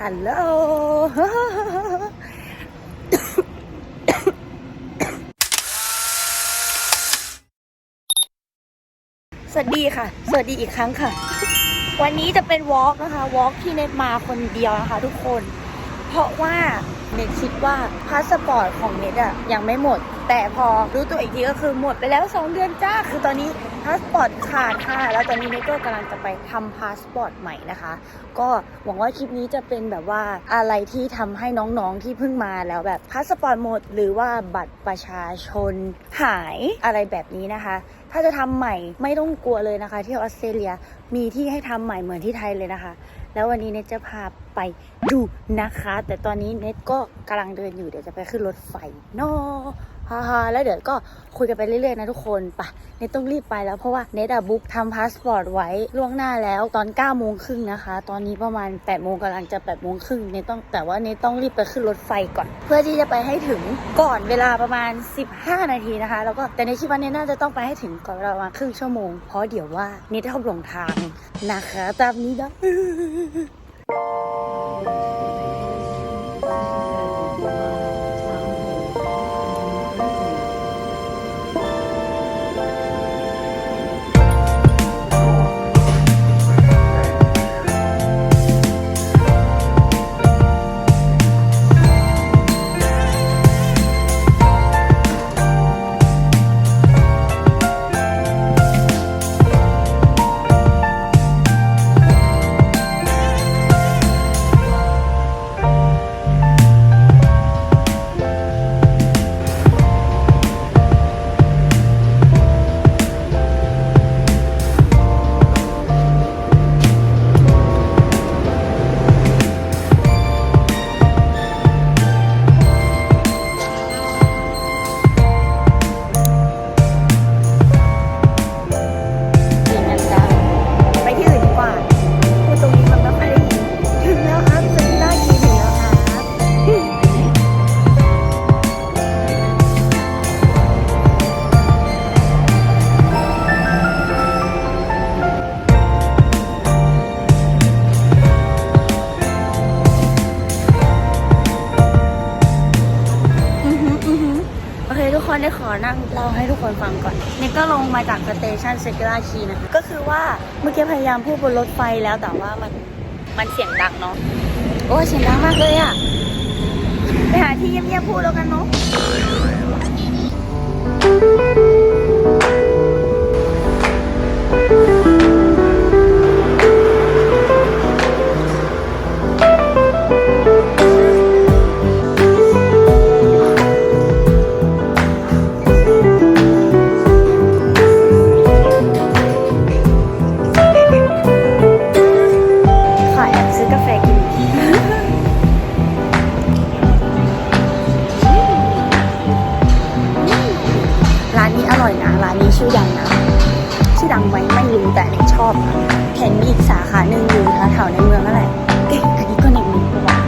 ฮัลโหลสวัสดีค่ะ สวัสดีอีกครั้งค่ะ วันนี้จะเป็นวอล์กนะคะ วอล์กที่เน็ตมาคนเดียวนะคะทุกคน เพราะว่าเน็ตคิดว่าพาสปอร์ตของเน็ตอะยังไม่หมด แต่พอรู้ตัวอีกทีก็คือหมดไปแล้ว 2 เดือนจ้า คือตอนนี้พาสปอร์ตขาดค่ะ แล้วตอนนี้เน็ตก็กำลังจะไปทำพาสปอร์ตใหม่นะคะ ก็หวังว่าคลิปนี้จะเป็นแบบว่าอะไรที่ทำให้น้องๆที่เพิ่งมาแล้วแบบพาสปอร์ตหมด หรือว่าบัตรประชาชนหายอะไรแบบนี้นะคะ ถ้าจะทำใหม่ไม่ต้องกลัวเลยนะคะ ที่ออสเตรเลียมีที่ให้ทำใหม่เหมือนที่ไทยเลยนะคะ แล้ววันนี้เน็ตจะพาไปดูนะคะ แต่ตอนนี้เน็ตก็กำลังเดินอยู่เดี๋ยวจะไปขึ้นรถไฟเนอะ ฮ่าฮ่าแล้วเดี๋ยวก็คุยกันไปเรื่อยๆนะทุกคนไปะเนตต้องรีบไปแล้วเพราะว่าเนตอะบุ๊กทำพาสปอร์ตไว้ล่วงหน้าแล้วตอน9ก้าโมงครึ่งนะคะ ตอนนี้ประมาณ8ปดโมงกำลังจะ8ปดโมงครึ่งเนตต้องแต่ว่าเนตต้องรีบไปขึ้นรถไฟก่อน เพื่อที่จะไปให้ถึงก่อนเวลาประมาณ 15 นาทีนะคะ แล้วก็แต่ในคิดว่าเนตน่าจะต้องไปให้ถึงก่อนประมาณครึ่งชั่วโมงเพราะเดี๋ยวว่าเน็ตชอบหลงทางนะคะ ตามนี้นะ ยทุกคนได้ขอนั่งเล่าให้ทุกคนฟังก่อนนี่ก็ลงมาจากสเตชันเซกิราชีนะคะก็คือว่าเมื่อกี้พยายามพูดบนรถไฟแล้วแต่ว่ามันมันเสียงดังเนาะโอ้เสียงดังมากเลยอะไปหาที่เงียบๆพูดแล้วกันเนาะ ไม่รู้แต่เนชอบ เห็นมีอีกสาขาหนึ่งอยู่แถวในเมืองนั่นแหละเอ๊ะอันนี้ก็ในเมืองปะวะ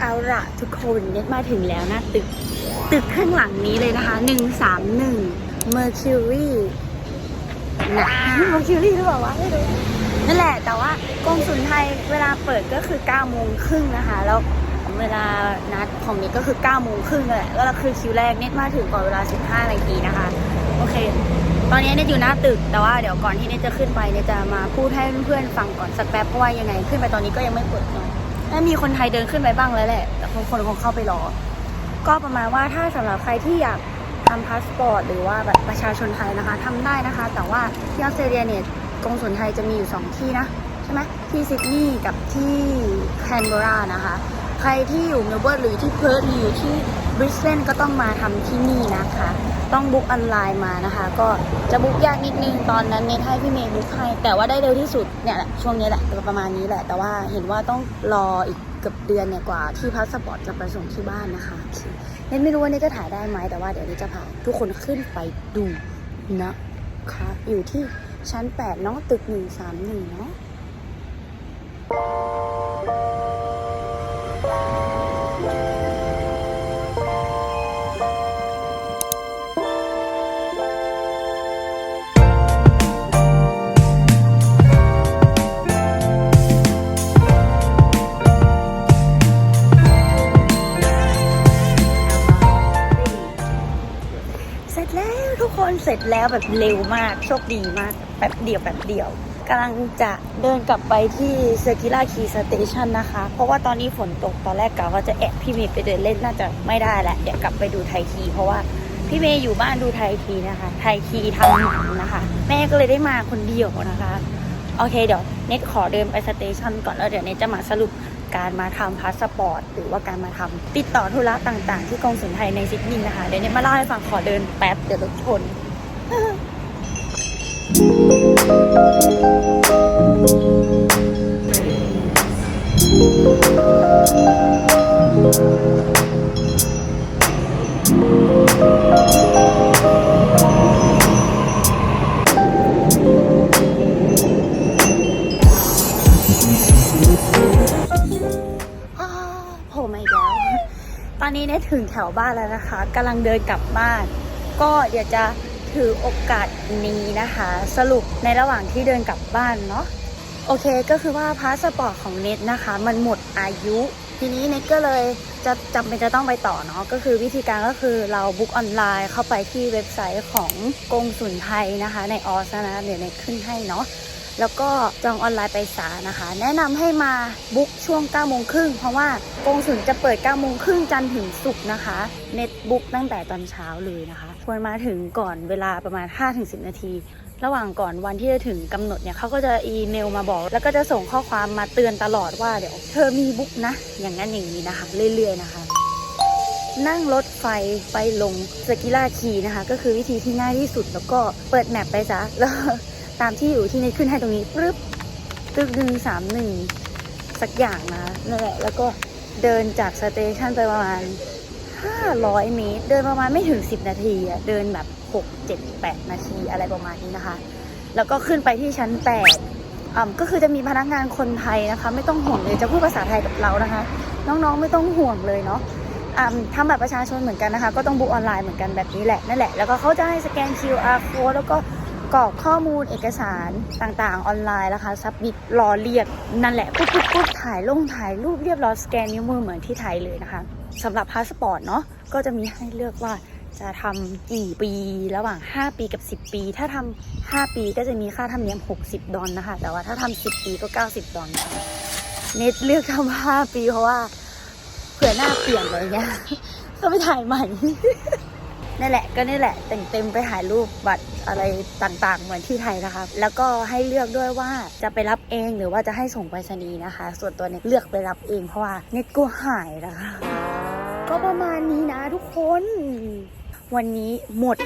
เอาละทุกคนเน็ตมาถึงแล้วนะตึก ตึกข้างหลังนี้เลยนะคะ 131 Mercury นะ Mercury หรือเปล่าวะไม่รู้นั่นแหละแต่ว่า กรมสุนไทยเวลาเปิดก็คือ 9 โมงครึ่งนะคะ แล้วเวลานัดของน็ตก็คือ 9 โมงครึ่งแหละก็เราคือคิวแรกเน็ตมาถึงก่อนเวลา 15 นาทีนะคะ โอเค ตอนนี้เน็ตอยู่หน้าตึก แต่ว่าเดี๋ยวก่อนที่เน็ตจะขึ้นไปเน็ตจะมาพูดให้เพื่อนๆฟังก่อนสักแป๊บเพราะว่ายังไง ขึ้นไปตอนนี้ก็ยังไม่เปิดเนาะน่ามีคนไทยเดินขึ้นไปบ้างแล้วแหละ แต่คนคนคงเข้าไปรอ ก็ประมาณว่าถ้าสำหรับใครที่อยากทำพาสปอร์ตหรือว่าแบบประชาชนไทยนะคะทำได้นะคะ แต่ว่าที่ออสเตรเลียเนี่ยกงสุลไทยจะมีอยู่ 2 ที่นะ ช่ไหมที่ซิดนีย์กับที่แคนเบรานะคะ ใครที่อยู่เมลเบิร์นหรือที่เพิร์ธหรืออยู่ที่บริสเบนก็ต้องมาทำที่นี่นะคะ ต้องบุ๊กออนไลน์มานะคะ ก็จะบุ๊กยากนิดนึงตอนนั้นเนทให้พี่เมย์บุ๊กให้ แต่ว่าได้เร็วที่สุดเนี่ยแหละช่วงนี้แหละประมาณนี้แหละ แต่ว่าเห็นว่าต้องรออีกเกือบเดือนเนี่ยกว่าที่พาสปอร์ตจะไปส่งที่บ้านนะคะเคเนทไม่รู้ว่าเนทจะถ่ายได้ไหมแต่ว่าเดี๋ยวเนทจะพาทุกคนขึ้นไปดูนะคะอยู่ที่ชั้น 8 เนาะตึก 131 เนาะ เสร็จแล้วทุกคนเสร็จแล้วแบบเร็วมาก โชคดีมากแบบเดียวแบบเดียว กำลังจะเดินกลับไปที่เซกิล่าคีสเตชันนะคะ เพราะว่าตอนนี้ฝนตกตอนแรกกะว่าจะแอบพี่เมย์ไปเดินเล่นน่าจะไม่ได้แหละเดี๋ยวกลับไปดูไทยทีเพราะว่าพี่เมย์อยู่บ้านดูไทยทีนะคะ ไทยทีทำหนังนะคะ แม่ก็เลยได้มาคนเดียวนะคะ โอเคเดี๋ยวเน็ตขอเดินไปสเตชันก่อนแล้วเดี๋ยวเน็ตจะมาสรุปการมาทำพาสปอร์ตหรือว่าการมาทำติดต่อธุระต่างๆ ที่กองสุนไทยในซิดนีย์นะคะ เดี๋ยวเน็ตมาเล่าให้ฟังขอเดินแป๊บเดี๋ยวรถชน โผล่มาอีกแล้ว ตอนนี้เนี่ยถึงแถวบ้านแล้วนะคะกำลังเดินกลับบ้าน ก็เดี๋ยวจะ ถือโอกาสนี้นะคะ สรุปในระหว่างที่เดินกลับบ้านเนาะโอเคก็คือว่าพาสปอร์ตของเน็ตนะคะ มันหมดอายุ ทีนี้เน็ตก็เลยจะจำเป็นจะต้องไปต่อเนาะก็คือวิธีการก็คือเราบุ๊กออนไลน์เข้าไปที่เว็บไซต์ของกงสุนไทยนะคะ ในออสนะเดี๋ยวเน็ตขึ้นให้เนาะแล้วก็จองออนไลน์ไปศานะคะ แนะนำให้มาบุ๊กช่วง9โมงครึ่งเพราะว่ากงสุนจะเปิด9โมงครึ่งจันทร์ถึงศุกร์นะคะ เน็ตบุ๊กตั้งแต่ตอนเช้าเลยนะคะ ควรมาถึงก่อนเวลาประมาณ 5-10 นาที ระหว่างก่อนวันที่จะถึงกำหนดเนี่ยเขาก็จะอีเมลมาบอก แล้วก็จะส่งข้อความมาเตือนตลอดว่าเดี๋ยวเธอมีบุ๊กนะ อย่างนั้นอย่างนี้นะคะ เรื่อยๆนะคะ นั่งรถไฟไปลงสกิล่าคีนะคะ ก็คือวิธีที่ง่ายที่สุดแล้วก็เปิดแมปไปซะแล้วตามที่อยู่ที่เน็ตขึ้นให้ตรงนี้ปึ๊บตึกหนึ่งสามหนึ่งสักอย่างนะนั่นแหละแล้วก็เดินจากสเตชันไปประมาณ 500 เมตร เดินประมาณไม่ถึง 10 นาทีอะเดินแบบ 6 7 8 นาทีอะไรประมาณนี้นะคะ แล้วก็ขึ้นไปที่ชั้น8อ่าก็คือจะมีพนักงานคนไทยนะคะ ไม่ต้องห่วงเลยจะพูดภาษาไทยกับเรานะคะ น้องๆไม่ต้องห่วงเลยเนาะอ่าทำแบบประชาชนเหมือนกันนะคะ ก็ต้องบุ๊กออนไลน์เหมือนกันแบบนี้แหละนั่นแหละแล้วก็เขาจะให้สแกน QR code แล้วก็กรอกข้อมูลเอกสารต่างๆ ออนไลน์นะคะซับมิดรอเรียกนั่นแหละปุ๊บปุ๊บปุ๊บถ่ายลงถ่ายรูปเรียบร้อยสแกนนิ้วมือเหมือนที่ไทยเลยนะคะ สำหรับพาสปอร์ตเนาะก็จะมีให้เลือกว่าจะทำกี่ปีระหว่าง 5 ปีกับ 10 ปี ถ้าทำ5ปีก็จะมีค่าธรรมเนียม 60 ดอลนะคะ แต่ว่าถ้าทำ10 ปีก็ 90 ดอลนะเน็ตเลือกทำ5ปีเพราะว่าเผื่อหน้าเปลี่ยนอะไรเงี้ยก็ไปถ่ายใหม่นั่นแหละก็นี่แหละแต่งเต็มไปถ่ายรูปบัตรอะไรต่างๆ เหมือนที่ไทยนะคะ แล้วก็ให้เลือกด้วยว่าจะไปรับเองหรือว่าจะให้ส่งไปรษณีย์นะคะ ส่วนตัวเน็ตเลือกไปรับเองเพราะว่าเน็ตกลัวหายนะคะ ก็ประมาณนี้นะทุกคน วันนี้หมด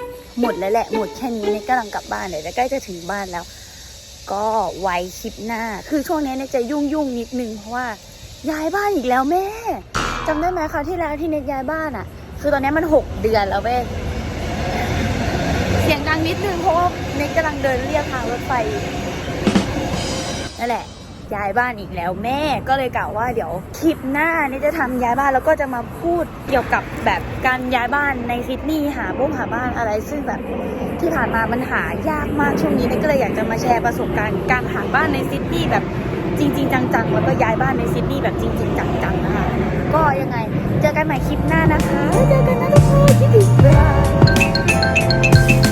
หมดแล้วแหละ หมดแค่นี้เน็ตกำลังกลับบ้านเลยแล้วใกล้จะถึงบ้านแล้ว ก็ไว้คลิปหน้า คือช่วงนี้เน็ตจะยุ่งยุ่งนิดนึงเพราะว่าย้ายบ้านอีกแล้วแม่จำได้ไหมคราวที่แล้วที่เน็ตย้ายบ้านอะ่ะ คือตอนนี้มันหกเดือนแล้วเว้ยเสียงดังนิดนึงเพราะว่าเน็ตกำลังเดินเรียกทางรถไฟนั่นแหละย้ายบ้านอีกแล้วแม่ก็เลยกล่าวว่าเดี๋ยวคลิปหน้านี่จะทำย้ายบ้านแล้วก็จะมาพูด กี่ยวกับแบบการย้ายบ้านในซิดนีย์หาบ้งหาบ้านอะไร ซึ่งแบบที่ผ่านมามันหายากมากช่วงนี้นี่ก็เลยอยากจะมาแชร์ประสบการณ์การหาบ้านในซิดนีย์แบบจริง ๆ จังๆแล้วก็ย้ายบ้านในซิดนีย์แบบจริง ๆ จังๆนะคะก็ยังไงเจอกันใหม่คลิปหน้านะคะเจอกันนะทุกคนคิดถึงบ๊ายบาย